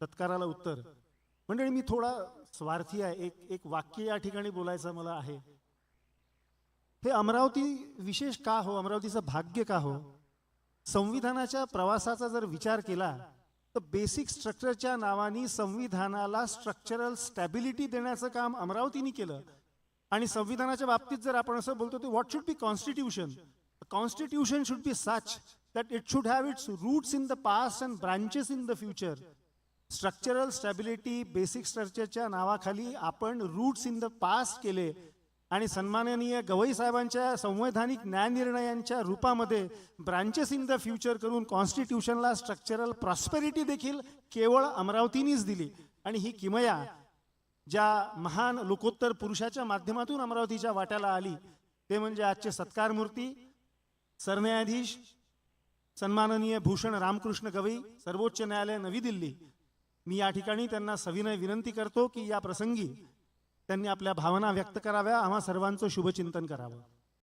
तत्काराला उत्तर. मंडळी मी थोडा स्वार्थी आहे. एक एक वाक्य या ठिकाणी बोलायचं मला आहे. हे अमरावती विशेष का हो? अमरावतीचं भाग्य का हो? संविधानाच्या प्रवासाचा जर विचार केला तर बेसिक स्ट्रक्चरच्या नावाने संविधानाला स्ट्रक्चरल स्टॅबिलिटी देण्याचं काम अमरावतीने केलं. आणि संविधानाच्या बाबतीत जर आपण असं बोलतो ते what should be constitution constitution should be such that it should have its roots in the past and branches in the future structural stability basic स्ट्रक्चरच्या नावाखाली आपण रूट्स इन द पास्ट केले आणि सन्माननीय गवई साहेबांच्या संवैधानिक न्यायनिर्णयांच्या रूपामध्ये ब्रांचेस इन द फ्युचर करून कॉन्स्टिट्यूशनला structural prosperity देखील केवळ अमरावतीनीच दिली. आणि ही किमया ज्या महान लोकोत्तर पुरुषाच्या माध्यमातून अमरावतीच्या वाट्याला आली ते म्हणजे आजचे सत्कार मूर्ती सरन्यायाधीश सन्माननीय भूषण रामकृष्ण गवई सर्वोच्च न्यायालय नवी दिल्ली. मी या ठिकाणी त्यांना सविनय विनंती करतो की या प्रसंगी त्यांनी आपल्या भावना व्यक्त कराव्या. आम्हा सर्वांचं शुभचिंतन करावं.